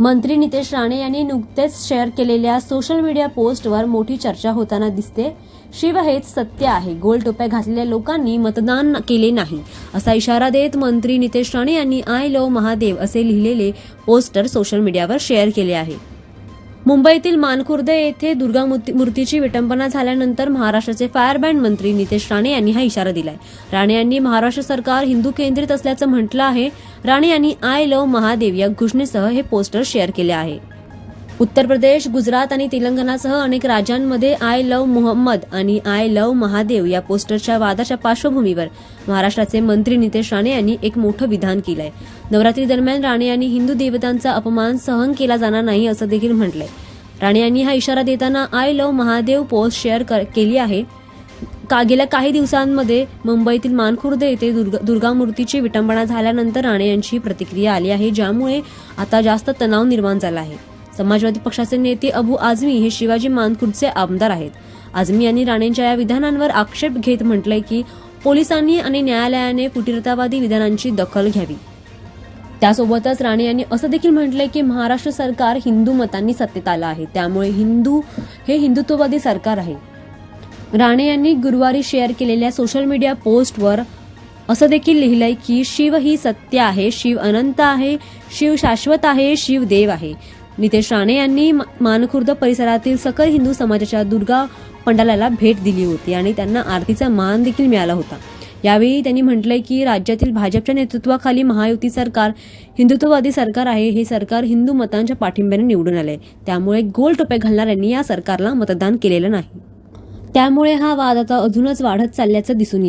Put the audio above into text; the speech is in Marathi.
मंत्री नितेश राणे यांनी नुकतेच शेअर केलेल्या सोशल मीडिया पोस्टवर मोठी चर्चा होताना दिसते. शिव हेच सत्य आहे. गोल टोप्या घातलेल्या लोकांनी मतदान केले नाही. असा इशारा देत मंत्री नितेश राणे यांनी आय लव महादेव असे लिहिलेले पोस्टर सोशल मीडियावर शेअर केले आहे. मुंबईतील मानखुर्द येथे दुर्गा मूर्ती- मूर्तीची विटंबना झाल्यानंतर महाराष्ट्राचे फायर बँड मंत्री नितेश राणे यांनी हा इशारा दिलाय. राणे यांनी महाराष्ट्र सरकार हिंदू केंद्रित असल्याचं म्हटलं आहे. राणे यांनी आय लव महादेव या घोषणेसह हे पोस्टर शेअर केले आहे. उत्तर प्रदेश गुजरात आणि तेलंगणासह अनेक राज्यांमध्ये आय लव मोहम्मद आणि आय लव महादेव या पोस्टरच्या वादाच्या पार्श्वभूमीवर महाराष्ट्राचे मंत्री नितेश राणे यांनी एक मोठं विधान केलंय. नवरात्री दरम्यान राणे यांनी हिंदू देवतांचा अपमान सहन केला जाणार नाही असं देखील म्हटलंय. राणे यांनी हा इशारा देताना I love Mahadev post share कर- केली आहे. का गेल्या काही दिवसांमध्ये मुंबईतील मानखुर्द येथे दुर्गा दुर्गा मूर्तीची विटंबना झाल्यानंतर राणे यांची प्रतिक्रिया आली आहे ज्यामुळे आता जास्त तणाव निर्माण झाला आहे. समाजवादी पक्षाचे नेते अबू आझमी हे शिवाजी मानखुर्दचे आमदार आहेत. आझमी यांनी राणेंच्या या विधानांवर आक्षेप घेत म्हटलंय की पोलिसांनी आणि न्यायालयाने फुटीरतावादी विधानांची दखल घ्यावी. त्यासोबतच राणे यांनी असं देखील म्हटलंय की महाराष्ट्र सरकार हिंदू मतांनी सत्तेत आलं आहे. त्यामुळे हिंदू हे हिंदुत्ववादी सरकार आहे. राणे यांनी गुरुवारी शेअर केलेल्या सोशल मीडिया पोस्टवर असं देखील लिहिलंय की शिव ही सत्य आहे शिव अनंत आहे शिव शाश्वत आहे शिव देव आहे. नितेश राणे यांनी मानखुर्द परिसरातील सकल हिंदू समाजाच्या दुर्गा पंडालाला भेट दिली होती आणि त्यांना आरतीचा मान देखील मिळाला होता. यावेळी त्यांनी म्हटलंय की राज्यातील भाजपच्या नेतृत्वाखाली महायुती सरकार हिंदुत्ववादी सरकार आहे हे सरकार हिंदू मतांच्या पाठिंब्याने निवडून आले त्यामुळे गोल टोपे घालणाऱ्यांनी या सरकारला मतदान केलेलं नाही. त्यामुळे हा वाद आता अजूनच वाढत चालल्याचं दिसून येत